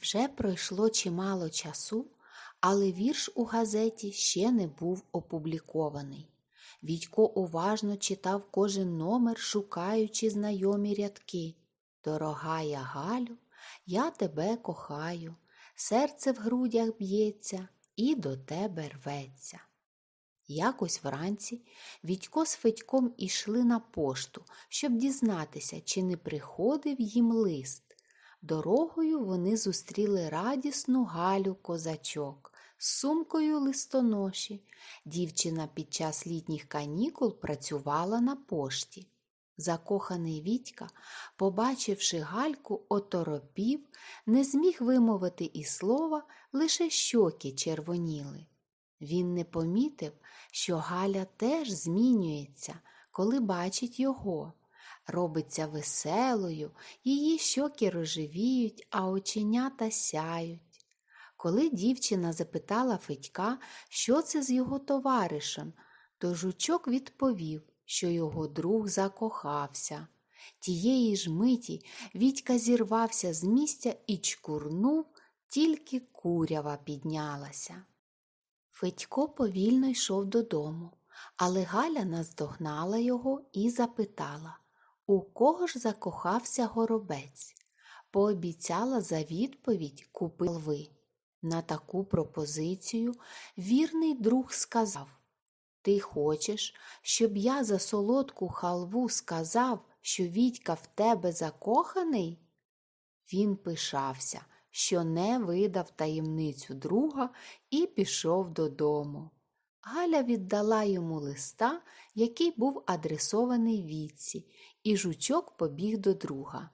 Вже пройшло чимало часу, але вірш у газеті ще не був опублікований. Відько уважно читав кожен номер, шукаючи знайомі рядки. Дорога я Галю, я тебе кохаю, серце в грудях б'ється і до тебе рветься. Якось вранці Відько з Федьком ішли на пошту, щоб дізнатися, чи не приходив їм лист. Дорогою вони зустріли радісну Галю козачок з сумкою листоноші. Дівчина під час літніх канікул працювала на пошті. Закоханий Вітька, побачивши Гальку, оторопів, не зміг вимовити і слова, лише щоки червоніли. Він не помітив, що Галя теж змінюється, коли бачить його. Робиться веселою, її щоки рожевіють, а оченята сяють. Коли дівчина запитала Федька, що це з його товаришем, то жучок відповів, що його друг закохався. Тієї ж миті Вітька зірвався з місця і чкурнув, тільки курява піднялася. Федько повільно йшов додому, але Галя наздогнала його і запитала, у кого ж закохався горобець. Пообіцяла за відповідь купи лви. На таку пропозицію вірний друг сказав Ти хочеш, щоб я за солодку халву сказав, що Вітька в тебе закоханий? Він пишався, що не видав таємницю друга і пішов додому. Галя віддала йому листа, який був адресований Вітці, і жучок побіг до друга.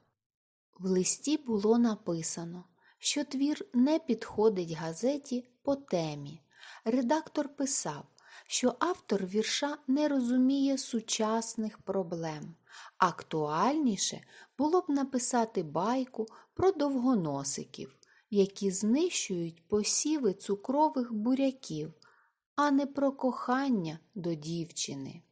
В листі було написано, що твір не підходить газеті по темі. Редактор писав, що автор вірша не розуміє сучасних проблем. Актуальніше було б написати байку про довгоносиків, які знищують посіви цукрових буряків, а не про кохання до дівчини.